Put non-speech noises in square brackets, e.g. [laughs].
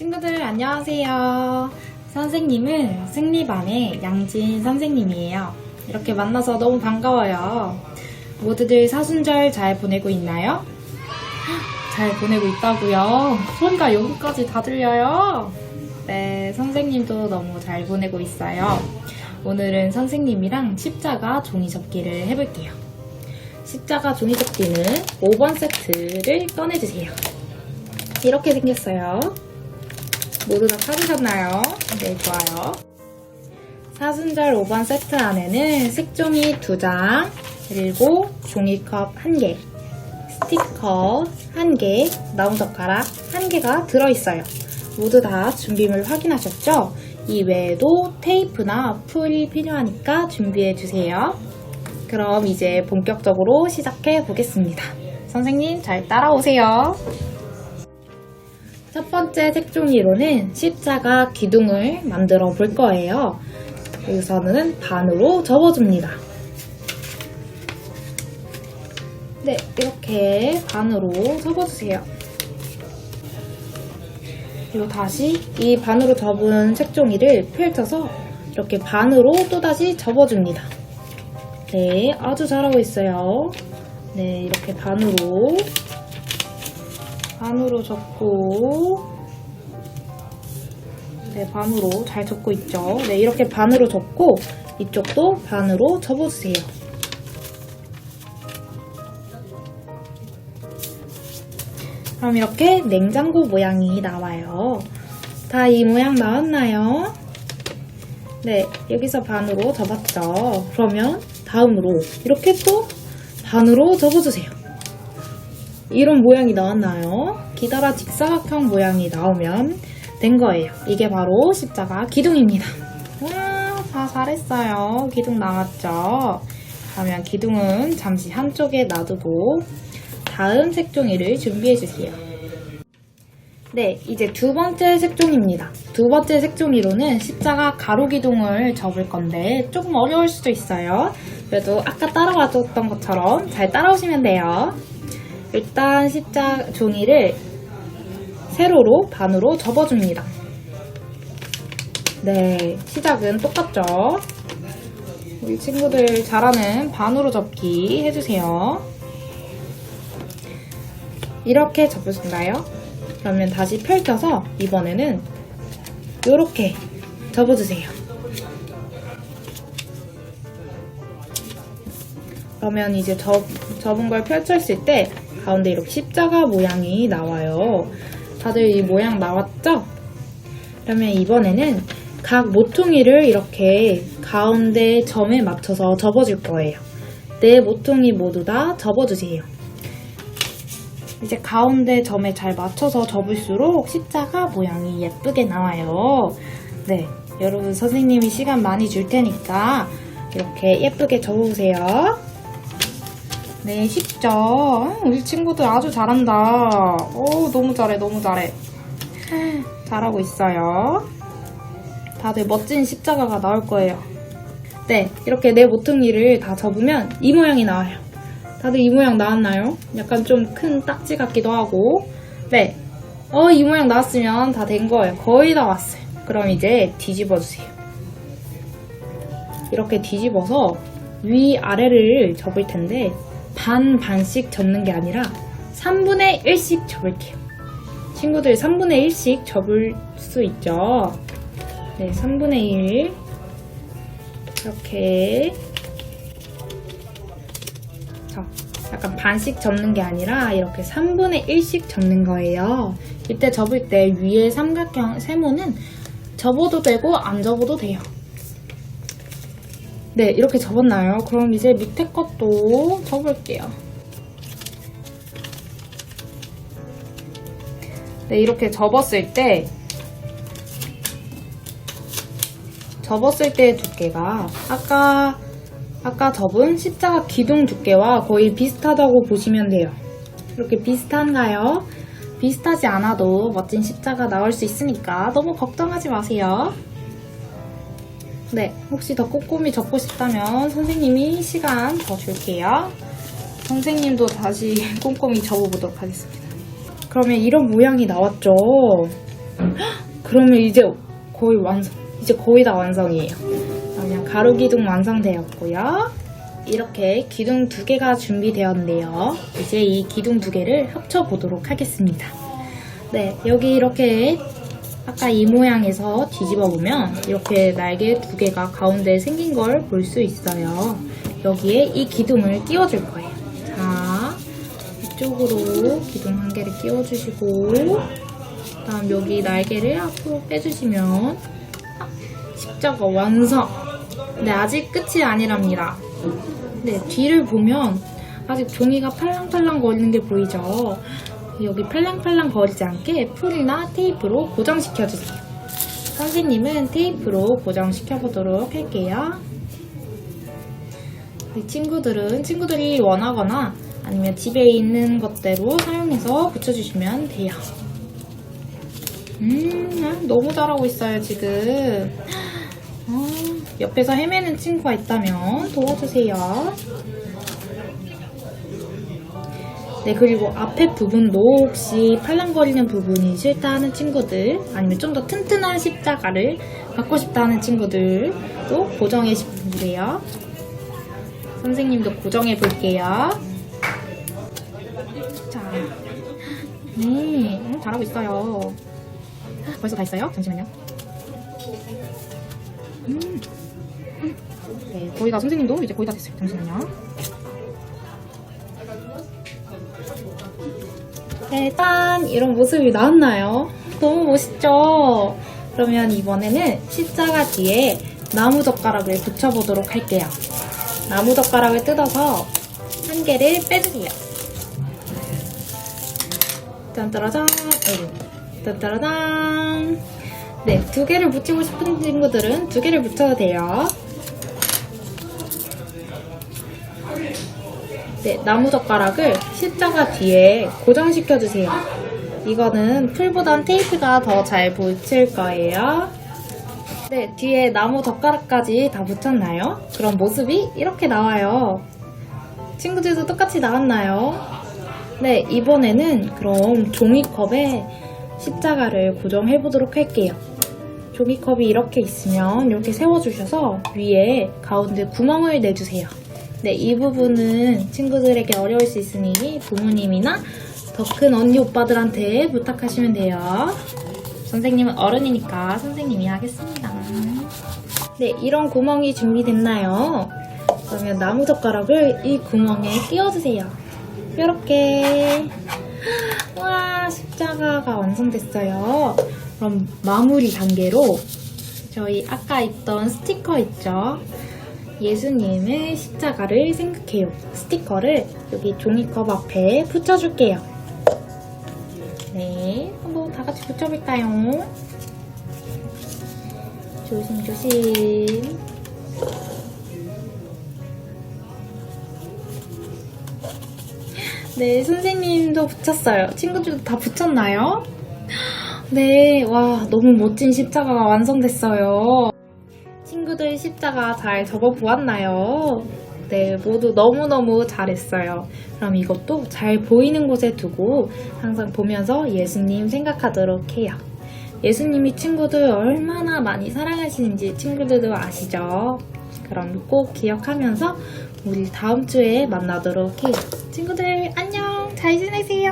친구들 안녕하세요. 선생님은 승리반의 양진 선생님이에요. 이렇게 만나서 너무 반가워요. 모두들 사순절 잘 보내고 있나요? 헉, 잘 보내고 있다고요? 소리가 여기까지 다 들려요. 네, 선생님도 너무 잘 보내고 있어요. 오늘은 선생님이랑 십자가 종이 접기를 해볼게요. 십자가 종이 접기는 5번 세트를 꺼내주세요. 이렇게 생겼어요. 모두 다 찾으셨나요? 네, 좋아요. 사순절 5번 세트 안에는 색종이 2장, 그리고 종이컵 1개, 스티커 1개, 나무젓가락 1개가 들어있어요. 모두 다 준비물 확인하셨죠? 이 외에도 테이프나 풀이 필요하니까 준비해주세요. 그럼 이제 본격적으로 시작해 보겠습니다. 선생님 잘 따라오세요. 첫 번째 색종이로는 십자가 기둥을 만들어 볼 거예요. 여기서는 반으로 접어줍니다. 네, 이렇게 반으로 접어주세요. 그리고 다시 이 반으로 접은 색종이를 펼쳐서 이렇게 반으로 또다시 접어줍니다. 네, 아주 잘하고 있어요. 네, 이렇게 반으로 반으로 접고 네, 반으로 잘 접고 있죠. 네, 이렇게 반으로 접고 이쪽도 반으로 접어주세요. 그럼 이렇게 냉장고 모양이 나와요. 다 이 모양 나왔나요? 네, 여기서 반으로 접었죠. 그러면 다음으로 이렇게 또 반으로 접어주세요. 이런 모양이 나왔나요? 기다라 직사각형 모양이 나오면 된 거예요. 이게 바로 십자가 기둥입니다. 와, 다 잘했어요. 기둥 나왔죠? 그러면 기둥은 잠시 한쪽에 놔두고 다음 색종이를 준비해 주세요. 네, 이제 두 번째 색종입니다. 두 번째 색종이로는 십자가 가로 기둥을 접을 건데 조금 어려울 수도 있어요. 그래도 아까 따라와 줬던 것처럼 잘 따라오시면 돼요. 일단 십자 종이를 세로로 반으로 접어줍니다. 네, 시작은 똑같죠? 우리 친구들 잘하는 반으로 접기 해주세요. 이렇게 접으신가요? 그러면 다시 펼쳐서 이번에는 이렇게 접어주세요. 그러면 이제 접, 접은 걸 펼쳤을 때 가운데 이렇게 십자가 모양이 나와요. 다들 이 모양 나왔죠? 그러면 이번에는 각 모퉁이를 이렇게 가운데 점에 맞춰서 접어줄 거예요. 네 모퉁이 모두 다 접어주세요. 이제 가운데 점에 잘 맞춰서 접을수록 십자가 모양이 예쁘게 나와요. 네, 여러분 선생님이 시간 많이 줄 테니까 이렇게 예쁘게 접어보세요. 네, 쉽죠? 우리 친구들 아주 잘한다. 오, 너무 잘해, 너무 잘해. 잘하고 있어요. 다들 멋진 십자가가 나올 거예요. 네, 이렇게 네 모퉁이를 다 접으면 이 모양이 나와요. 다들 이 모양 나왔나요? 약간 좀 큰 딱지 같기도 하고. 네. 어, 이 모양 나왔으면 다 된 거예요. 거의 다 왔어요. 그럼 이제 뒤집어 주세요. 이렇게 뒤집어서 위 아래를 접을 텐데 반 반씩 접는 게 아니라 3분의 1씩 접을게요. 친구들 3분의 1씩 접을 수 있죠. 네, 3분의 1 이렇게 자, 약간 반씩 접는 게 아니라 이렇게 3분의 1씩 접는 거예요. 이때 접을 때 위에 삼각형 세모는 접어도 되고 안 접어도 돼요. 네, 이렇게 접었나요? 그럼 이제 밑에 것도 접을게요. 네, 이렇게 접었을 때 접었을 때의 두께가 아까 아까 접은 십자가 기둥 두께와 거의 비슷하다고 보시면 돼요. 이렇게 비슷한가요? 비슷하지 않아도 멋진 십자가 나올 수 있으니까 너무 걱정하지 마세요. 네, 혹시 더 꼼꼼히 접고 싶다면 선생님이 시간 더 줄게요. 선생님도 다시 [laughs] 꼼꼼히 접어보도록 하겠습니다. 그러면 이런 모양이 나왔죠? [gasps] 그러면 이제 거의 완성, 이제 거의 다 완성이에요. 그냥 가로 기둥 완성되었고요. 이렇게 기둥 두 개가 준비되었네요. 이제 이 기둥 두 개를 합쳐 보도록 하겠습니다. 네, 여기 이렇게 아까 이 모양에서 뒤집어 보면 이렇게 날개 두 개가 가운데 생긴 걸 볼 수 있어요. 여기에 이 기둥을 끼워줄 거예요. 자, 이쪽으로 기둥 한 개를 끼워주시고, 다음 여기 날개를 앞으로 빼주시면 십자가 완성! 네, 아직 끝이 아니랍니다. 네, 뒤를 보면 아직 종이가 팔랑팔랑 거리는 게 보이죠? 여기 팔랑팔랑 거리지 않게 풀이나 테이프로 고정시켜주세요. 선생님은 테이프로 고정시켜보도록 할게요. 이 친구들은 친구들이 원하거나 아니면 집에 있는 것대로 사용해서 붙여주시면 돼요. 음, 너무 잘하고 있어요, 지금. 어, 옆에서 헤매는 친구가 있다면 도와주세요. 네, 그리고 앞에 부분도 혹시 팔랑거리는 부분이 싫다 하는 친구들, 아니면 좀 더 튼튼한 십자가를 갖고 싶다 하는 친구들도 고정해 돼요. 선생님도 고정해 볼게요. 자, 네, 음, 잘하고 있어요. 벌써 다 했어요? 잠시만요. 음. 음. 네, 거의 다 선생님도 이제 거의 다 됐어요. 잠시만요. 네, 짠! 이런 모습이 나왔나요? 너무 멋있죠? 그러면 이번에는 십자가 뒤에 나무 젓가락을 붙여보도록 할게요. 나무 젓가락을 뜯어서 한 개를 빼주세요. 짠짜라짠! 짠짜라짠! 네, 두 개를 붙이고 싶은 친구들은 두 개를 붙여도 돼요. 네, 나무젓가락을 십자가 뒤에 고정시켜주세요. 이거는 풀보단 테이프가 더 잘 붙일 거예요. 네, 뒤에 나무 젓가락까지 다 붙였나요? 그럼 모습이 이렇게 나와요. 친구들도 똑같이 나왔나요? 네, 이번에는 그럼 종이컵에 십자가를 고정해 보도록 할게요. 종이컵이 이렇게 있으면 이렇게 세워주셔서 위에 가운데 구멍을 내주세요. 네, 이 부분은 친구들에게 어려울 수 있으니 부모님이나 더 큰 언니 오빠들한테 부탁하시면 돼요. 선생님은 어른이니까 선생님이 하겠습니다. 네, 이런 구멍이 준비됐나요? 그러면 나무젓가락을 이 구멍에 끼워주세요. 이렇게. 와, 십자가가 완성됐어요. 그럼 마무리 단계로 저희 아까 있던 스티커 있죠? 예수님의 십자가를 생각해요. 스티커를 여기 종이컵 앞에 붙여줄게요. 네, 한번 다 같이 붙여볼까요? 조심조심. 네, 선생님도 붙였어요. 친구들도 다 붙였나요? 네, 와, 너무 멋진 십자가가 완성됐어요. 친구들 십자가 잘 접어보았나요? 네, 모두 너무너무 잘했어요. 그럼 이것도 잘 보이는 곳에 두고 항상 보면서 예수님 생각하도록 해요. 예수님이 친구들 얼마나 많이 사랑하시는지 친구들도 아시죠? 그럼 꼭 기억하면서 우리 다음 주에 만나도록 해요. 친구들 안녕! 잘 지내세요!